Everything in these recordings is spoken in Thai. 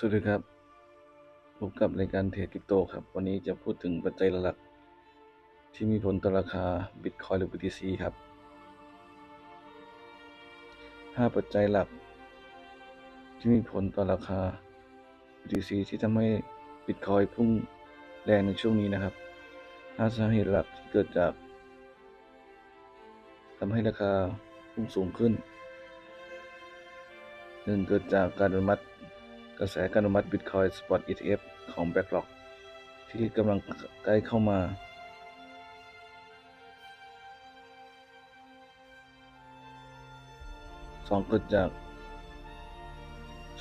สวัสดีครับ พบกับรายการเทรดคริปโตครับ วันนี้จะพูดถึงปัจจัยหลักที่มีผลต่อราคา Bitcoin หรือ BTC ครับ 5 ปัจจัยหลัก ที่มีผลต่อราคา BTC ที่ทำให้ Bitcoin พุ่งแรงในช่วงนี้นะครับ 5 สาเหตุหลักที่เกิดจากทำให้ราคาพุ่งสูงขึ้นหนึ่งเกิดจากการอนุมัติ กระแสการอนุมัติ Bitcoin Spot ETF ของ b l a c k r o c ที่กำลังใกล้เข้ามา สองเกิดจาก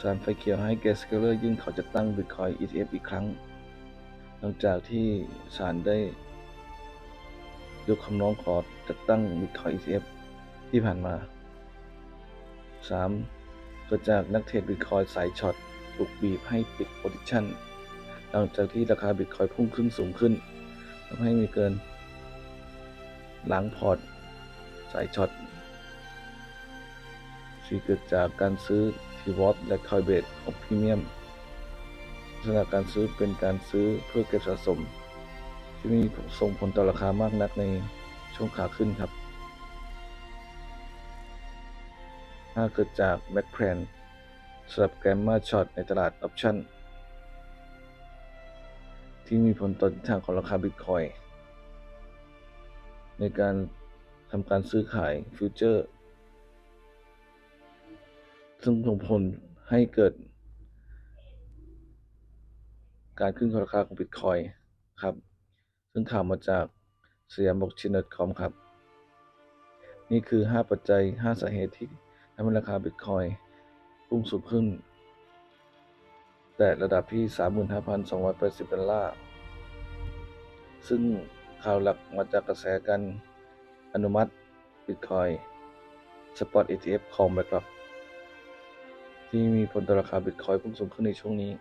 สารไฟเขียวให้ Grayscaler ยื่นขอจัดตั้ง Bitcoin ETF อีกครั้ง หลังจากที่ศาลได้ ยกคำร้องขอจัดตั้ง Bitcoin ETF ที่ผ่านมา 3. เกิดจากนักเทรดบิตคอยสายช็อต ถูกบีบให้ปิดโพซิชันหลังจากที่ราคาบิตคอยพุ่งขึ้นสูงขึ้นทำให้มีเกิน หล้างพอร์ตสายช็อตที่เกิดจากการซื้อทีวอตและคอยเบ e ของพรีเมียมลักษณะการซื้อเป็นการซื้อเพื่อเก็บสะสม ที่มีส่งผลต่อราคามากนักในช่วงขาขึ้นครับ ถ้าเกิดจากแม c แ a รน สำหรับแกมมาช็อตในตลาดออปชั่น ที่มีผลต่อทิศทางของราคาบิตคอยในการทำการซื้อขายฟิวเจอร์ ซึ่งส่งผลให้เกิด การขึ้นของราคาของบิตคอยครับ ซึ่งข่าวมาจากสยามบล็อกเชนคอมครับ นี่คือ 5 ปัจจัย 5 สาเหตุที่ทำให้ราคาบิตคอย พุ่งสูงขึ้น แต่ระดับที่ 35,280ดอลลาร์ ซึ่งข่าวหลักมาจากกระแสการอนุมัติบิตคอยสปอต ETF ของ BlackRock ที่มีผลต่อราคาบิตคอยพุ่งสูงขึ้นในช่วงนี้